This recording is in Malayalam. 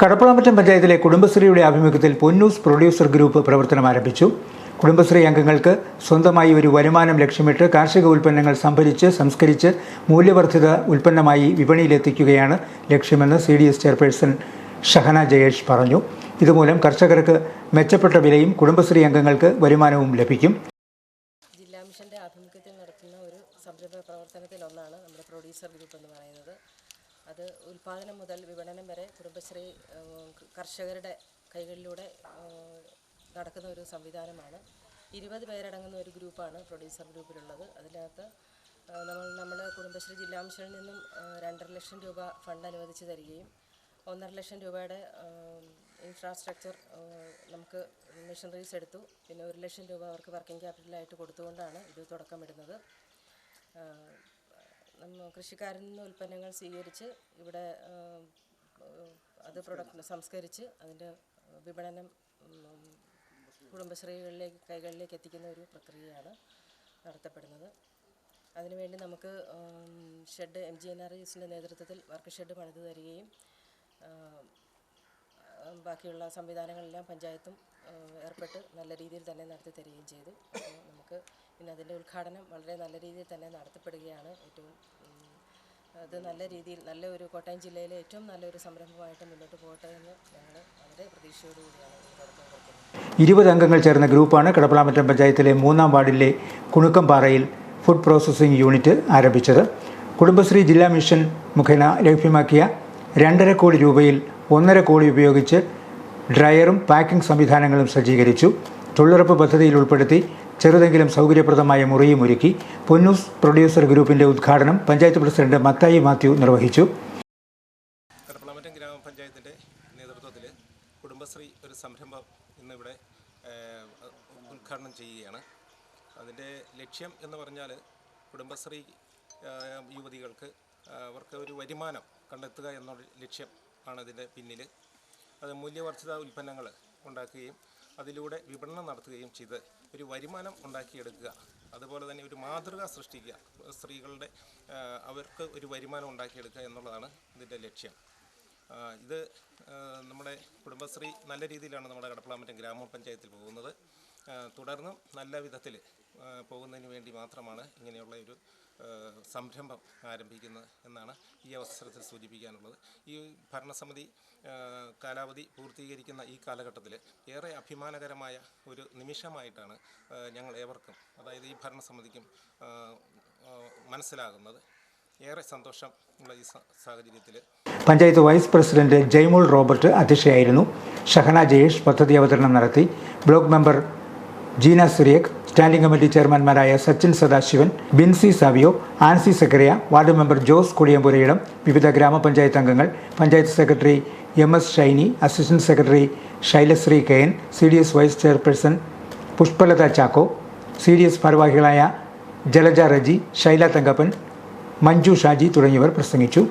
കടപ്പുളമറ്റം പഞ്ചായത്തിലെ കുടുംബശ്രീയുടെ ആഭിമുഖ്യത്തിൽ പൊന്നൂസ് പ്രൊഡ്യൂസർ ഗ്രൂപ്പ് പ്രവർത്തനം ആരംഭിച്ചു. കുടുംബശ്രീ അംഗങ്ങൾക്ക് സ്വന്തമായി ഒരു വരുമാനം ലക്ഷ്യമിട്ട് കാർഷിക ഉൽപ്പന്നങ്ങൾ സംഭരിച്ച് സംസ്കരിച്ച് മൂല്യവർദ്ധിത ഉൽപ്പന്നമായി വിപണിയിലെത്തിക്കുകയാണ് ലക്ഷ്യമെന്ന് C D S chairperson Shahana Jayesh പറഞ്ഞു. ഇതുമൂലം കർഷകർക്ക് മെച്ചപ്പെട്ട വിലയും കുടുംബശ്രീ അംഗങ്ങൾക്ക് വരുമാനവും ലഭിക്കും. ജില്ലാ ആഭിമുഖ്യത്തിൽ നടത്തുന്ന ഒരു സംരംഭ പ്രവർത്തനത്തിലൊന്നാണ് നമ്മുടെ പ്രൊഡ്യൂസർ ഗ്രൂപ്പ് എന്ന് പറയുന്നത്. അത് ഉൽപ്പാദനം മുതൽ വിപണനം വരെ കുടുംബശ്രീ കർഷകരുടെ കൈകളിലൂടെ നടക്കുന്ന ഒരു സംവിധാനമാണ്. ഇരുപത് പേരടങ്ങുന്ന ഒരു ഗ്രൂപ്പാണ് പ്രൊഡ്യൂസർ ഗ്രൂപ്പിലുള്ളത്. അതിനകത്ത് നമ്മൾ നമ്മൾ കുടുംബശ്രീ ജില്ലാ മിഷനിൽ നിന്നും രണ്ടര ലക്ഷം രൂപ ഫണ്ട് അനുവദിച്ച് തരികയും ഒന്നര ലക്ഷം രൂപയുടെ ഇൻഫ്രാസ്ട്രക്ചർ നമുക്ക് മെഷീനറീസ് എടുത്തു. പിന്നെ ഒരു ലക്ഷം രൂപ അവർക്ക് വർക്കിംഗ് ക്യാപിറ്റലായിട്ട് കൊടുത്തുകൊണ്ടാണ് ഇത് തുടക്കമിടുന്നത്. കൃഷിക്കാരിൽ നിന്ന് ഉൽപ്പന്നങ്ങൾ സ്വീകരിച്ച് ഇവിടെ അത് പ്രൊഡക്റ്റ് സംസ്കരിച്ച് അതിന്റെ വിപണനം കുടുംബശ്രീകളിലേക്ക് കൈകളിലേക്ക് എത്തിക്കുന്ന ഒരു പ്രക്രിയയാണ് നടത്തപ്പെടുന്നത്. അതിനുവേണ്ടി നമുക്ക് shed M G N R എസിന്റെ നേതൃത്വത്തിൽ വർക്ക് ഷെഡ് പണിത് തരികയും ബാക്കിയുള്ള സംവിധാനങ്ങളെല്ലാം പഞ്ചായത്തും ഏർപ്പെട്ട് നല്ല രീതിയിൽ തന്നെ നടത്തി തരികയും ചെയ്തു. നമുക്ക് ഇന്ന് അതിന്റെ ഉദ്ഘാടനം വളരെ നല്ല രീതിയിൽ തന്നെ നടത്തപ്പെടുകയാണ് ഏറ്റവും അത് നല്ല രീതിയിൽ നല്ല ഒരു കോട്ടയം ജില്ലയിലെ ഏറ്റവും നല്ലൊരു സംരംഭമായിട്ട് മുന്നോട്ട് പോകട്ടെ എന്ന് ഞങ്ങൾ വളരെ പ്രതീക്ഷയോടുകൂടിയാണ് ഇരുപത് അംഗങ്ങൾ ചേർന്ന ഗ്രൂപ്പാണ് കടപ്പളാമറ്റം പഞ്ചായത്തിലെ മൂന്നാം വാർഡിലെ കുണുക്കംപാറയിൽ ഫുഡ് പ്രോസസ്സിംഗ് യൂണിറ്റ് ആരംഭിച്ചത്. കുടുംബശ്രീ ജില്ലാ മിഷൻ മുഖേന ലഭ്യമാക്കിയ രണ്ടര കോടി രൂപയിൽ ഒന്നര കോടി ഉപയോഗിച്ച് ഡ്രയറും പാക്കിംഗ് സംവിധാനങ്ങളും സജ്ജീകരിച്ചു. തൊഴിലുറപ്പ് പദ്ധതിയിൽ ഉൾപ്പെടുത്തി ചെറുതെങ്കിലും സൗകര്യപ്രദമായ മുറിയും ഒരുക്കി പൊന്നൂസ് പ്രൊഡ്യൂസർ ഗ്രൂപ്പിന്റെ ഉദ്ഘാടനം പഞ്ചായത്ത് പ്രസിഡന്റ് മത്തായി മാത്യു നിർവഹിച്ചു. കടപ്പളമറ്റം ഗ്രാമപഞ്ചായത്തിന്റെ നേതൃത്വത്തിൽ കുടുംബശ്രീ ഒരു സംരംഭം ഇന്നിവിടെ ഉദ്ഘാടനം ചെയ്യുകയാണ്. അതിന്റെ ലക്ഷ്യം എന്ന് പറഞ്ഞാൽ കുടുംബശ്രീ യുവതികൾക്ക് അവർക്ക് ഒരു വരുമാനം കണ്ടെത്തുക എന്നുള്ള ലക്ഷ്യം ആണ് ഇതിന്റെ പിന്നിൽ. അത് മൂല്യവർദ്ധിത ഉൽപ്പന്നങ്ങൾ ഉണ്ടാക്കുകയും അതിലൂടെ വിപണനം നടത്തുകയും ചെയ്ത് ഒരു വരുമാനം ഉണ്ടാക്കിയെടുക്കുക. അതുപോലെ തന്നെ ഒരു മാതൃക സൃഷ്ടിക്കുക. സ്ത്രീകളുടെ അവർക്ക് ഒരു വരുമാനം ഉണ്ടാക്കിയെടുക്കുക എന്നുള്ളതാണ് ഇതിന്റെ ലക്ഷ്യം. ഇത് നമ്മുടെ കുടുംബശ്രീ നല്ല രീതിയിലാണ് നമ്മുടെ കടപ്പളാമറ്റം ഗ്രാമപഞ്ചായത്തിൽ പോകുന്നത്. തുടർന്നും നല്ല വിധത്തിൽ പോകുന്നതിന് വേണ്ടി മാത്രമാണ് ഇങ്ങനെയുള്ള ഒരു സംരംഭം ആരംഭിക്കുന്നത് എന്നാണ് ഈ അവസരത്തിൽ സൂചിപ്പിക്കാനുള്ളത്. ഈ ഭരണസമിതി കാലാവധി പൂർത്തീകരിക്കുന്ന ഈ കാലഘട്ടത്തിൽ ഏറെ അഭിമാനകരമായ ഒരു നിമിഷമായിട്ടാണ് ഞങ്ങൾ ഏവർക്കും അതായത് ഈ ഭരണസമിതിക്കും മനസ്സിലാകുന്നത്. ഏറെ സന്തോഷം ഉള്ള ഈ സാഹചര്യത്തിൽ panchayat vice president Jaimol Robert അധ്യക്ഷയായിരുന്നു. Shahana Jayesh പദ്ധതി അവതരണം നടത്തി. Block member Jeena Cyriac standing committee ചെയർമാൻമാരായ Sachin Sadasivan Binsy Savio Ancy Zacharia ward member Jose Kodiyampurayidam വിവിധ ഗ്രാമപഞ്ചായത്ത് അംഗങ്ങൾ panchayat secretary M S Shiny assistant secretary Shailasree K N C D S vice chairperson Pushpalatha Chacko C D S ഭാരവാഹികളായ ജലജ റജി ശൈല തങ്കപ്പൻ മഞ്ജു ഷാജി തുടങ്ങിയവർ പ്രസംഗിച്ചു.